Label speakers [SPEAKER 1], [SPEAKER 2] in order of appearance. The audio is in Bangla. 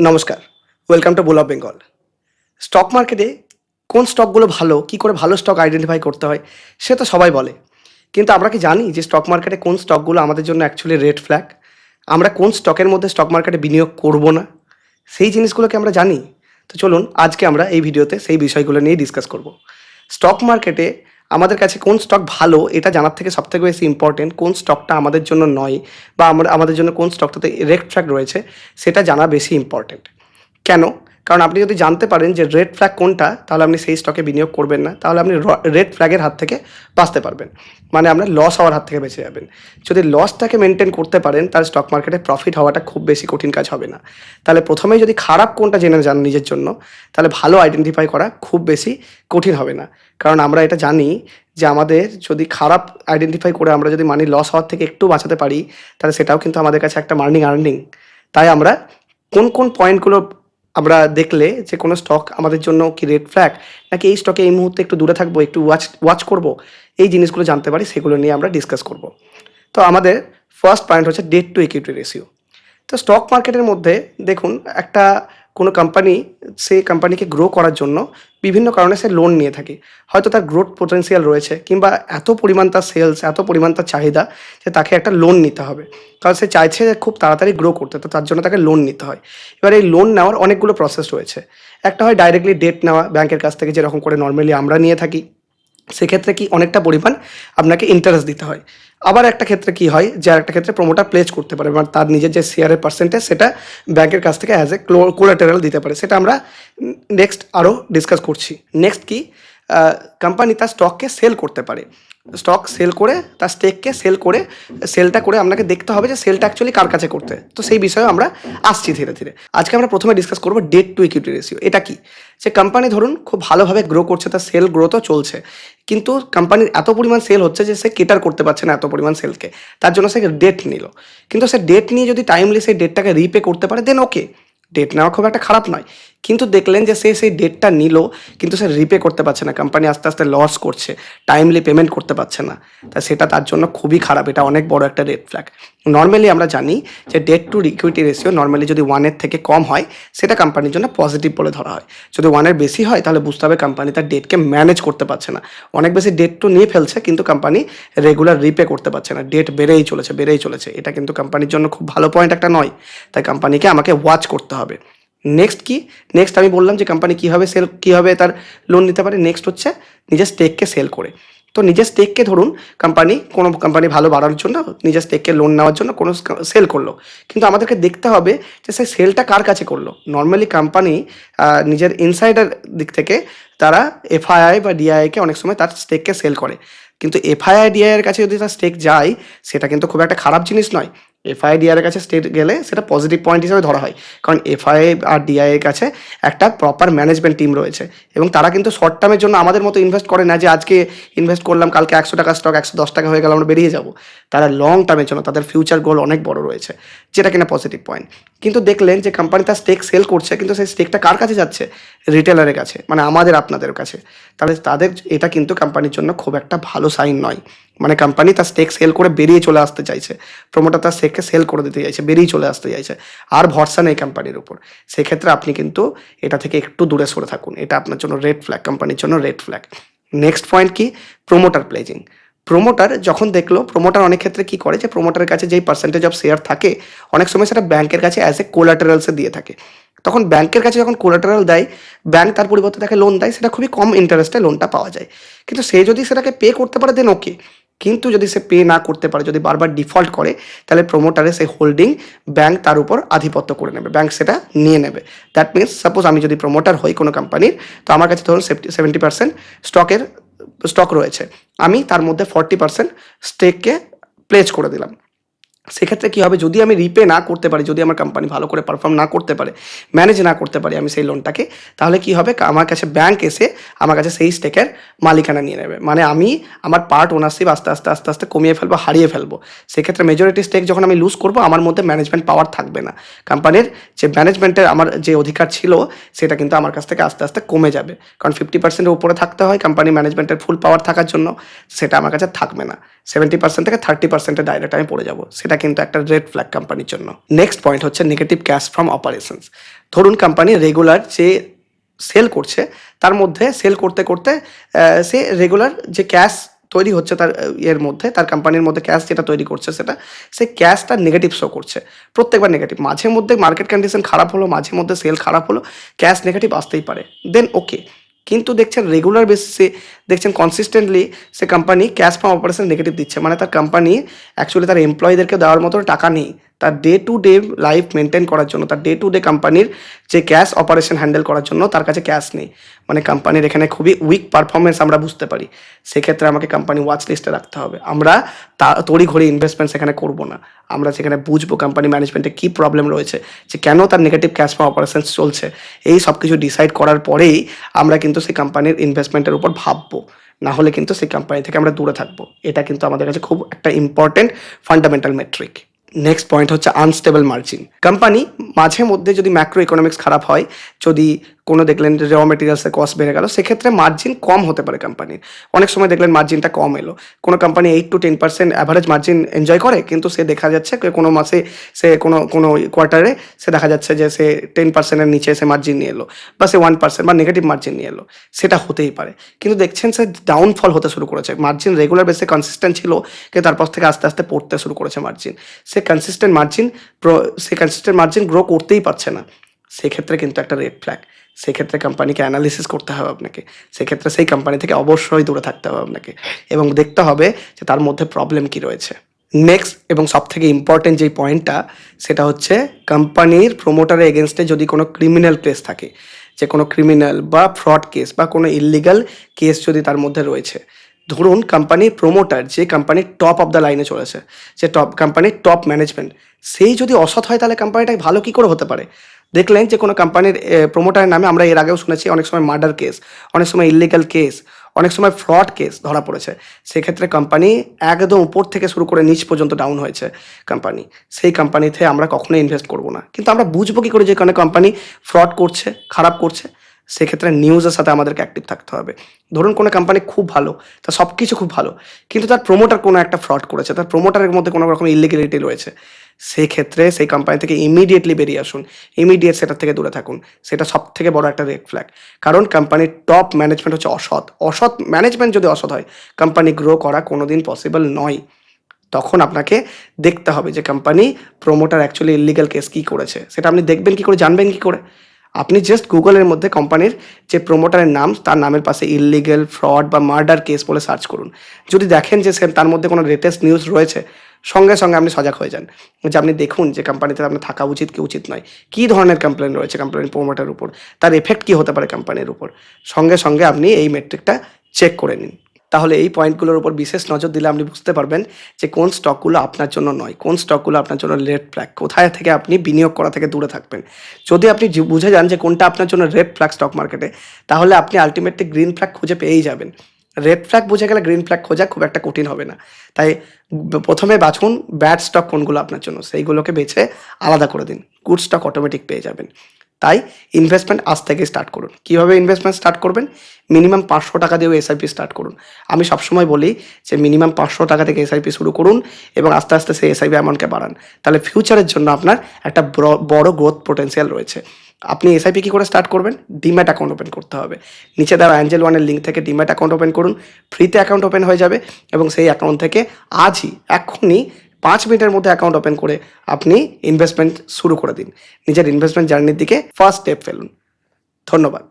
[SPEAKER 1] নমস্কার welcome to bull of Bengal stock মার্কেটে কোন স্টকগুলো ভালো, কী করে ভালো স্টক আইডেন্টিফাই করতে হয়, সে তো সবাই বলে। কিন্তু আমরা কি জানি যে স্টক মার্কেটে কোন স্টকগুলো আমাদের জন্য অ্যাকচুয়ালি রেড ফ্ল্যাগ আমরা কোন স্টকের মধ্যে স্টক মার্কেটে বিনিয়োগ করব না? সেই জিনিসগুলোকে আমরা জানি। তো চলুন, আজকে আমরা এই ভিডিওতে সেই বিষয়গুলো নিয়ে ডিসকাস করব। স্টক মার্কেটে আমাদের কাছে কোন স্টক ভালো, এটা জানার থেকে সবথেকে বেশি ইম্পর্টেন্ট কোন স্টকটা আমাদের জন্য নয় বা আমরা আমাদের জন্য কোন স্টকটাতে রেড ট্র্যাক রয়েছে, সেটা জানা বেশি ইম্পর্টেন্ট কেন? কারণ আপনি যদি জানতে পারেন যে রেড ফ্ল্যাগ কোনটা, তাহলে আপনি সেই স্টকে বিনিয়োগ করবেন না, তাহলে আপনি রেড ফ্ল্যাগের হাত থেকে বাঁচতে পারবেন। মানে আপনার লস হওয়ার হাত থেকে বেঁচে যাবেন। যদি লসটাকে মেনটেন করতে পারেন, তাহলে স্টক মার্কেটে প্রফিট হওয়াটা খুব বেশি কঠিন কাজ হবে না। তাহলে প্রথমেই যদি খারাপ কোনটা জেনে যান নিজের জন্য, তাহলে ভালো আইডেন্টিফাই করা খুব বেশি কঠিন হবে না। কারণ আমরা এটা জানি যে আমাদের যদি খারাপ আইডেন্টিফাই করে আমরা যদি মানি লস হওয়ার থেকে একটু বাঁচাতে পারি, তাহলে সেটাও কিন্তু আমাদের কাছে একটা মার্নিং আর্নিং। তাই আমরা কোন কোন পয়েন্টগুলো আমরা দেখলে যে কোনো স্টক আমাদের জন্য কি রেড ফ্ল্যাগ নাকি এই স্টকে এই মুহূর্তে একটু দূরে থাকব, একটু ওয়াচ ওয়াচ করব? এই জিনিসগুলো জানতে পারি, সেগুলো নিয়ে আমরা ডিসকাস করব। তো আমাদের ফার্স্ট পয়েন্ট হচ্ছে ডেট টু ইকুইটি রেশিও তো স্টক মার্কেটের মধ্যে দেখুন, একটা কোনো কোম্পানি সেই কোম্পানিকে গ্রো করার জন্য বিভিন্ন কারণে সে লোন নিয়ে থাকে। হয়তো তার গ্রোথ পোটেন্সিয়াল রয়েছে কিংবা এত পরিমাণ তার সেলস এত পরিমাণ তার চাহিদা যে তাকে একটা লোন নিতে হবে। কারণ সে চাইছে যে খুব তাড়াতাড়ি গ্রো করতে, তো তার জন্য তাকে লোন নিতে হয়। এবার এই লোন নেওয়ার অনেকগুলো প্রসেস রয়েছে। একটা হয় ডাইরেক্টলি ডেট নেওয়া ব্যাংকের কাছ থেকে যেরকম করে নর্মালি আমরা নিয়ে থাকি। সেক্ষেত্রে কি অনেকটা পরিমাণ আপনাকে ইন্টারেস্ট দিতে হয়। আবার একটা ক্ষেত্রে কি হয় যে একটা ক্ষেত্রে প্রোমোটার প্লেস করতে পারে মানে তার নিজের যে শেয়ারের পার্সেন্টেজ সেটা ব্যাংকের কাছ থেকে অ্যাজ এ কোলাটেরাল দিতে পারে। সেটা আমরা নেক্সট আরও ডিসকাস করছি। নেক্সট কি? কোম্পানি তার স্টককে সেল করতে পারে। স্টক সেল করে, তার স্টেককে সেল করে সেলটা করে আপনাকে দেখতে হবে যে সেলটা অ্যাকচুয়ালি কার কাছে করতে। তো সেই বিষয়ে আমরা আসছি ধীরে ধীরে। আজকে আমরা প্রথমে ডিসকাস করব ডেট টু ইকুইটি রেশিও এটা কি? যে কোম্পানি ধরুন খুব ভালোভাবে গ্রো করছে, তার সেল গ্রোথও চলছে, কিন্তু কোম্পানির এত পরিমাণ সেল হচ্ছে যে সে কেটার করতে পারছে না এত পরিমাণ সেলকে তার জন্য সে ডেট নিল। কিন্তু সে ডেট নিয়ে যদি টাইমলি সেই ডেটটাকে রিপে করতে পারে দেন ওকে ডেট নেওয়া খুব একটা খারাপ নয়। কিন্তু দেখলেন যে সে সেই ডেটটা নিল, কিন্তু সে রিপে করতে পারছে না। কোম্পানি আস্তে আস্তে লস করছে টাইমলি পেমেন্ট করতে পারছে না। তা সেটা তার জন্য খুবই খারাপ। এটা অনেক বড় একটা রেড ফ্ল্যাগ নর্মালি আমরা জানি যে debt to equity ratio normally যদি ওয়ানের থেকে কম হয়, সেটা কোম্পানির জন্য পজিটিভ বলে ধরা হয়। যদি ওয়ানের বেশি হয়, তাহলে বুঝতে হবে কোম্পানি তার ডেটকে ম্যানেজ করতে পারছে না। অনেক বেশি ডেট তো নিয়ে ফেলছে, কিন্তু কোম্পানি রেগুলার রিপে করতে পারছে না। ডেট বেড়েই চলেছে বেড়েই চলেছে। এটা কিন্তু কোম্পানির জন্য খুব ভালো পয়েন্ট একটা নয়। তাই কোম্পানিকে আমাকে ওয়াচ করতে হবে। নেক্সট কি? নেক্সট আমি বললাম যে কোম্পানি কীভাবে সেল কীভাবে তার লোন নিতে পারে। নেক্সট হচ্ছে নিজের স্টেককে সেল করে। তো নিজের স্টেককে ধরুন কোম্পানি কোনো কোম্পানি ভালো বাড়ানোর জন্য, নিজের স্টেককে লোন নেওয়ার জন্য কোনো সেল করল। কিন্তু আমাদেরকে দেখতে হবে যে সেই সেলটা কার কাছে করল। নর্মালি কোম্পানি নিজের ইনসাইডার দিক থেকে তারা এফআইআই বা ডিআইকে অনেক সময় তার স্টেককে সেল করে। কিন্তু এফআইআই ডিআইয়ের কাছে যদি তার স্টেক যায়, সেটা কিন্তু খুব একটা খারাপ জিনিস নয়। এফআইডিআর এর কাছে স্টেট গেলে সেটা পজিটিভ পয়েন্ট হিসেবে ধরা হয়। কারণ এফআই আর ডিআই এর কাছে একটা প্রপার ম্যানেজমেন্ট টিম রয়েছে। এবং তারা কিন্তু শর্ট টার্মের জন্য আমাদের মতো ইনভেস্ট করে না যে আজকে ইনভেস্ট করলাম, কালকে একশো টাকা স্টক একশো দশ টাকা হয়ে গেল, আমরা বেরিয়ে যাব। তারা লং টার্মের জন্য তাদের ফিউচার গোল অনেক বড় রয়েছে, যেটা কিনা পজিটিভ পয়েন্ট কিন্তু দেখলেন যে কোম্পানি তার স্টেক সেল করছে, কিন্তু সেই স্টেকটা কার কাছে যাচ্ছে? রিটেলারের কাছে মানে আমাদের আপনাদের কাছে। তাহলে তাদের, এটা কিন্তু কোম্পানির জন্য খুব একটা ভালো সাইন নয়। মানে কোম্পানি তার স্টেক সেল করে বেরিয়ে চলে আসতে চাইছে। প্রোমোটার তার স্টেককে সেল করে দিতে চাইছে, বেরিয়ে চলে আসতে চাইছে। আর ভরসা নেই কোম্পানির উপর। সেক্ষেত্রে আপনি কিন্তু এটা থেকে একটু দূরে সরে থাকুন। এটা আপনার জন্য রেড ফ্ল্যাগ কোম্পানির জন্য রেড ফ্ল্যাগ নেক্সট পয়েন্ট কি? প্রোমোটার প্লেজিং প্রোমোটার যখন দেখল প্রোমোটার অনেক ক্ষেত্রে কি করে যে প্রোমোটারের কাছে যেই পার্সেন্টেজ অফ শেয়ার থাকে, অনেক সময় সেটা ব্যাংকের কাছে অ্যাজ এ কোলাটারালসে দিয়ে থাকে। তখন ব্যাংকের কাছে যখন কোলাটারাল দেয়, ব্যাংক তার পরিবর্তে তাকে লোন দেয়, সেটা খুবই কম ইন্টারেস্টে লোনটা পাওয়া যায়। কিন্তু সে যদি সেটাকে পে করতে পারে দেন ওকে কিন্তু যদি সে পে না করতে পারে, যদি বারবার ডিফল্ট করে, তাহলে প্রোমোটারে সেই হোল্ডিং ব্যাংক তার উপর আধিপত্য করে নেবে ব্যাংক সেটা নিয়ে নেবে। দ্যাট মিনস সাপোজ আমি যদি প্রোমোটার হই কোনো কোম্পানির তো আমার কাছে ধরুন সেভেন্টি পার্সেন্ট স্টকের স্টক রয়েছে। আমি তার মধ্যে ফর্টি পার্সেন্ট স্টেককে প্লেজ করে দিলাম। সেক্ষেত্রে কী হবে? যদি আমি রিপে না করতে পারি, যদি আমার কোম্পানি ভালো করে পারফর্ম না করতে পারে ম্যানেজ না করতে পারি আমি সেই লোনটাকে তাহলে কি হবে? আমার কাছে ব্যাংক এসে আমার কাছে সেই স্টেকের মালিকানা নিয়ে নেবে। মানে আমি আমার পার্ট ওনারশিপ আস্তে আস্তে আস্তে আস্তে কমিয়ে ফেলব, হারিয়ে ফেলব। সেক্ষেত্রে মেজরিটি স্টেক যখন আমি লুজ করব, আমার মধ্যে ম্যানেজমেন্ট পাওয়ার থাকবে না। কোম্পানির যে ম্যানেজমেন্টের আমার যে অধিকার ছিল, সেটা কিন্তু আমার কাছ থেকে আস্তে আস্তে কমে যাবে। কারণ ফিফটি পার্সেন্টের উপরে থাকতে হয় কোম্পানি ম্যানেজমেন্টের ফুল পাওয়ার থাকার জন্য, সেটা আমার কাছে থাকবে না। সেভেন্টি পার্সেন্ট থেকে থার্টি পার্সেন্টে ডাইরেক্ট আমি পড়ে যাব। সেটা সেটা কিন্তু একটা রেড ফ্ল্যাগ কোম্পানির জন্য। নেক্সট পয়েন্ট হচ্ছে নেগেটিভ ক্যাশ ফ্রম অপারেশনস ধরুন কোম্পানি রেগুলার যে সেল করছে, তার মধ্যে সেল করতে করতে সে রেগুলার যে ক্যাশ তৈরি হচ্ছে তার এর মধ্যে, তার কোম্পানির মধ্যে ক্যাশ যেটা তৈরি করছে সেটা, সে ক্যাশটা নেগেটিভ শো করছে। প্রত্যেকবার নেগেটিভ মাঝে মধ্যে মার্কেট কন্ডিশন খারাপ হলো, মাঝে মধ্যে সেল খারাপ হলো ক্যাশ নেগেটিভ আসতেই পারে। দেন ওকে কিন্তু দেখছেন রেগুলার বেসিসে দেখছেন consistently say company cash from operation negative দিচ্ছে। মানে তার কোম্পানি অ্যাকচুয়ালি তার এমপ্লয়ীদেরকে দেওয়ার মতো টাকা নেই। তার day to day life maintain করার জন্য, তার ডে টু ডে কোম্পানির যে ক্যাশ অপারেশন হ্যান্ডেল করার জন্য তার কাছে ক্যাশ নেই। মানে কোম্পানির এখানে খুবই উইক পারফরমেন্স আমরা বুঝতে পারি। সেক্ষেত্রে আমাকে কোম্পানি ওয়াচ লিস্টে রাখতে হবে। আমরা তা তড়ি ঘড়ি ইনভেস্টমেন্ট সেখানে করব না। আমরা সেখানে বুঝব কোম্পানি ম্যানেজমেন্টে কী প্রবলেম রয়েছে, যে কেন তার নেগেটিভ ক্যাশ ফ্লো অপারেশনস চলছে। এই সব কিছু ডিসাইড করার পরেই আমরা কিন্তু সেই কোম্পানির ইনভেস্টমেন্টের উপর ভাববো। না হলে কিন্তু সেই কোম্পানি থেকে আমরা দূরে থাকব। এটা কিন্তু আমাদের কাছে খুব একটা important fundamental metric next point হচ্ছে আনস্টেবল মার্জিন কোম্পানি মাঝে মধ্যে যদি ম্যাক্রো ইকোনমিক্স খারাপ হয়, যদি কোনো দেখলেন যে র মেটেরিয়ালসের কস্ট বেড়ে গেল, সেক্ষেত্রে মার্জিন কম হতে পারে কোম্পানির অনেক সময় দেখলেন মার্জিনটা কম এলো। কোনো company eight to ten percent average margin enjoy করে, কিন্তু সে দেখা যাচ্ছে কোনো মাসে সে কোনো কোনো কোয়ার্টারে সে দেখা যাচ্ছে যে সে টেন পার্সেন্টের নিচে সে মার্জিন নিয়ে এলো বা সে ওয়ান পার্সেন্ট বা নেগেটিভ মার্জিন নিয়ে এলো। সেটা হতেই পারে। কিন্তু দেখছেন সে ডাউনফল হতে শুরু করেছে। মার্জিন রেগুলার বেসে কনসিস্টেন্ট ছিল, কিন্তু তারপর থেকে আস্তে আস্তে পড়তে শুরু করেছে মার্জিন সে কনসিস্টেন্ট মার্জিন সে কনসিস্টেন্ট মার্জিন গ্রো করতেই পারছে না। সেক্ষেত্রে কিন্তু একটা রেড ফ্ল্যাগ সেক্ষেত্রে কোম্পানিকে অ্যানালিসিস করতে হবে আপনাকে। সেক্ষেত্রে সেই কোম্পানি থেকে অবশ্যই দূরে থাকতে হবে আপনাকে। এবং দেখতে হবে যে তার মধ্যে প্রবলেম কি রয়েছে। নেক্সট এবং সব থেকে ইম্পর্টেন্ট যেই পয়েন্টটা সেটা হচ্ছে কোম্পানির প্রোমোটারের এগেনস্টে যদি কোনো ক্রিমিনাল কেস থাকে, যে কোনো ক্রিমিনাল বা ফ্রড কেস বা কোনো ইলিগাল কেস যদি তার মধ্যে রয়েছে, ধরুন কোম্পানির প্রোমোটার যে কোম্পানির টপ অফ দ্য লাইনে চলেছে, যে টপ কোম্পানির টপ ম্যানেজমেন্ট সেই যদি অসৎ হয় তাহলে কোম্পানিটা ভালো কী করে হতে পারে? দেখলেন যে কোনো কোম্পানির প্রোমোটারের নামে আমরা এর আগেও শুনেছি অনেক সময় মার্ডার কেস অনেক সময় ইলিগাল কেস অনেক সময় ফ্রড কেস ধরা পড়েছে। সেক্ষেত্রে কোম্পানি একদম উপর থেকে শুরু করে নিচ পর্যন্ত ডাউন হয়েছে কোম্পানি সেই কোম্পানিতে আমরা কখনোই ইনভেস্ট করব না। কিন্তু আমরা বুঝব কী করে যে কোনো কোম্পানি ফ্রড করছে, খারাপ করছে? সেক্ষেত্রে নিউজের সাথে আমাদেরকে অ্যাক্টিভ থাকতে হবে। ধরুন কোনো কোম্পানি খুব ভালো তার সব কিছু খুব ভালো, কিন্তু তার প্রোমোটার কোনো একটা ফ্রড করেছে, তার প্রোমোটারের মধ্যে কোনো রকম ইলিগেলিটি রয়েছে। সেই ক্ষেত্রে সেই কোম্পানি থেকে ইমিডিয়েটলি বেরিয়ে আসুন ইমিডিয়েট সেটার থেকে দূরে থাকুন, সেটা সব থেকে বড় একটা রেড ফ্ল্যাগ কারণ কোম্পানির টপ ম্যানেজমেন্ট হচ্ছে অসৎ। অসৎ ম্যানেজমেন্ট যদি অসৎ হয় কোম্পানি গ্রো করা কোনোদিন পসিবল নয়। তখন আপনাকে দেখতে হবে যে company promoter actually illegal case কী করেছে। সেটা আপনি দেখবেন কী করে, জানবেন কী করে? আপনি জাস্ট গুগলের মধ্যে কোম্পানির যে প্রোমোটারের নাম, তার নামের পাশে ইলিগেল ফ্রড বা মার্ডার কেস বলে সার্চ করুন। যদি দেখেন যে সে তার মধ্যে কোনো লেটেস্ট নিউজ রয়েছে, সঙ্গে সঙ্গে আপনি সজাগ হয়ে যান। যে আপনি দেখুন যে কোম্পানিতে আপনার থাকা উচিত কি উচিত নয়, কী ধরনের কমপ্লেন রয়েছে কোম্পানির প্রোমোটারের উপর, তার এফেক্ট কী হতে পারে কোম্পানির উপর। সঙ্গে সঙ্গে আপনি এই মেট্রিকটা চেক করে নিন। তাহলে এই পয়েন্টগুলোর উপর বিশেষ নজর দিলে আপনি বুঝতে পারবেন যে কোন স্টকগুলো আপনার জন্য নয়, কোন স্টকগুলো আপনার জন্য রেড ফ্ল্যাগ, কোথায় থেকে আপনি বিনিয়োগ করা থেকে দূরে থাকবেন। যদি আপনি বুঝে যান যে কোনটা আপনার জন্য রেড ফ্ল্যাগ স্টক মার্কেটে, তাহলে আপনি আলটিমেটলি গ্রিন ফ্ল্যাগ খুঁজে পেয়েই যাবেন। রেড ফ্ল্যাগ বুঝে গেলে গ্রিন ফ্ল্যাগ খোঁজা খুব একটা কঠিন হবে না। তাই প্রথমে বাছুন ব্যাড স্টক কোনগুলো আপনার জন্য, সেইগুলোকে বেছে আলাদা করে দিন। গুড স্টক অটোমেটিক পেয়ে যাবেন। তাই ইনভেস্টমেন্ট আজ থেকে স্টার্ট করুন। কীভাবে ইনভেস্টমেন্ট স্টার্ট করবেন? মিনিমাম পাঁচশো টাকা দিয়েও এসআইপি স্টার্ট করুন। আমি সবসময় বলি যে মিনিমাম পাঁচশো টাকা থেকে এসআইপি শুরু করুন এবং আস্তে আস্তে সেই এসআইপি অ্যামাউন্টকে বাড়ান। তাহলে ফিউচারের জন্য আপনার একটা বড়- গ্রোথ পোটেন্সিয়াল রয়েছে। আপনি এসআইপি কী করে স্টার্ট করবেন? ডিম্যাট অ্যাকাউন্ট ওপেন করতে হবে। নিচে দেওয়া অ্যাঞ্জেল ওয়ানের লিঙ্ক থেকে ডিম্যাট অ্যাকাউন্ট ওপেন করুন। ফ্রিতে অ্যাকাউন্ট ওপেন হয়ে যাবে এবং সেই অ্যাকাউন্ট থেকে আজই এক্ষুনি পাঁচ মিনিটের মধ্যে অ্যাকাউন্ট ওপেন করে আপনি ইনভেস্টমেন্ট শুরু করে দিন। নিজের ইনভেস্টমেন্ট জার্নির দিকে ফার্স্ট স্টেপ ফেলুন। ধন্যবাদ।